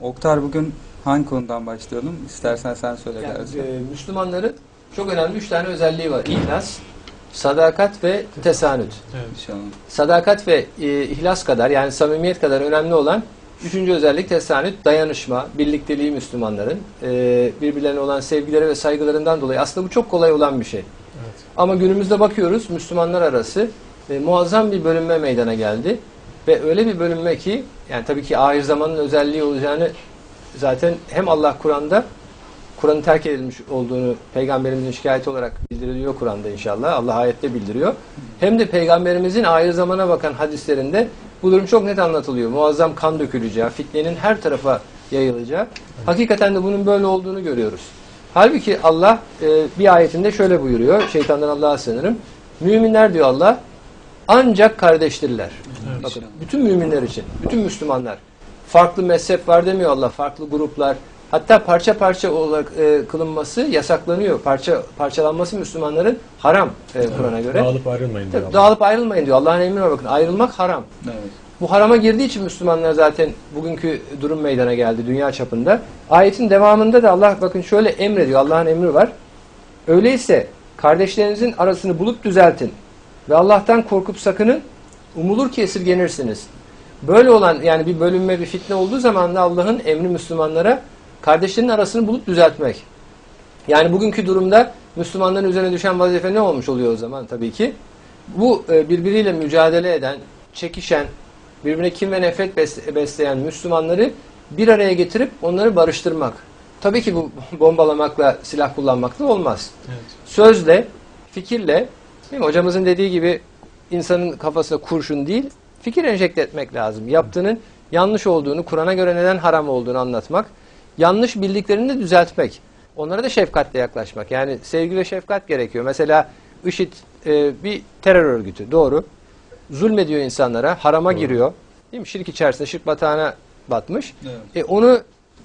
Oktar bugün hangi konudan başlayalım? İstersen sen söyle Yani, dersin. e, Müslümanların çok önemli üç tane özelliği var. İhlas, sadakat ve tesanüt. İnşallah. Sadakat ve e, ihlas kadar yani samimiyet kadar önemli olan üçüncü özellik tesanüt, dayanışma, birlikteliği Müslümanların. E, birbirlerine olan sevgileri ve saygılarından dolayı aslında bu çok kolay olan bir şey. Ama günümüzde bakıyoruz Müslümanlar arası e, muazzam bir bölünme meydana geldi. Ve öyle bir bölünme ki yani tabii ki ahir zamanın özelliği olacağını zaten hem Allah Kur'an'da Kur'an'ın terk edilmiş olduğunu peygamberimizin şikayeti olarak bildiriliyor Kur'an'da inşallah. Allah ayette bildiriyor. Hem de peygamberimizin ahir zamana bakan hadislerinde bu durum çok net anlatılıyor. Muazzam kan döküleceği, fitnenin her tarafa yayılacağı. Hakikaten de bunun böyle olduğunu görüyoruz. Halbuki Allah e, bir ayetinde şöyle buyuruyor. Şeytandan Allah'a sığınırım. Müminler diyor Allah ancak kardeştirler. Bakın bütün müminler için, bütün Müslümanlar. Farklı mezhep var demiyor Allah, farklı gruplar. Hatta parça parça olarak e, kılınması yasaklanıyor. Parça parçalanması Müslümanların haram e, Kur'an'a göre. Dağılıp ayrılmayın diyor Tabii. Dağılıp ayrılmayın diyor. Allah'ın emrine bakın. Ayrılmak haram. Evet. Bu harama girdiği için Müslümanlar zaten bugünkü durum meydana geldi dünya çapında. Ayetin devamında da Allah bakın şöyle emrediyor. Allah'ın emri var. Öyleyse kardeşlerinizin arasını bulup düzeltin. Ve Allah'tan korkup sakının. Umulur ki esirgenirsiniz. Böyle olan yani bir bölünme bir fitne olduğu zaman da Allah'ın emri Müslümanlara kardeşlerin arasını bulup düzeltmek. Yani bugünkü durumda Müslümanların üzerine düşen vazife ne olmuş oluyor o zaman tabii ki? Bu e, birbiriyle mücadele eden, çekişen, birbirine kim ve nefret bes- besleyen Müslümanları bir araya getirip onları barıştırmak. Tabii ki bu bombalamakla, silah kullanmakla olmaz. Evet. Sözle, fikirle, değil mi? hocamızın dediği gibi insanın kafasına kurşun değil, fikir enjekte etmek lazım. Yaptığının yanlış olduğunu, Kur'an'a göre neden haram olduğunu anlatmak, yanlış bildiklerini de düzeltmek. Onlara da şefkatle yaklaşmak. Yani sevgi ve şefkat gerekiyor. Mesela IŞİD e, bir terör örgütü, doğru. Zulmediyor insanlara, harama Doğru. giriyor. Değil mi? Şirk içerisinde, şirk batağına batmış. Evet. E, onu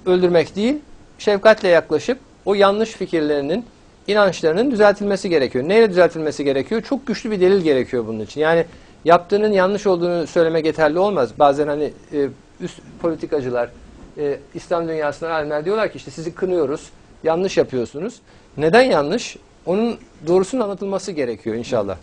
öldürmek değil, şefkatle yaklaşıp o yanlış fikirlerinin, inançlarının düzeltilmesi gerekiyor. Neyle düzeltilmesi gerekiyor? Çok güçlü bir delil gerekiyor bunun için. Yani yaptığının yanlış olduğunu söylemek yeterli olmaz. Bazen hani e, üst politikacılar, e, İslam dünyasına alimler diyorlar ki işte sizi kınıyoruz, yanlış yapıyorsunuz. Neden yanlış? Onun doğrusunun anlatılması gerekiyor inşallah.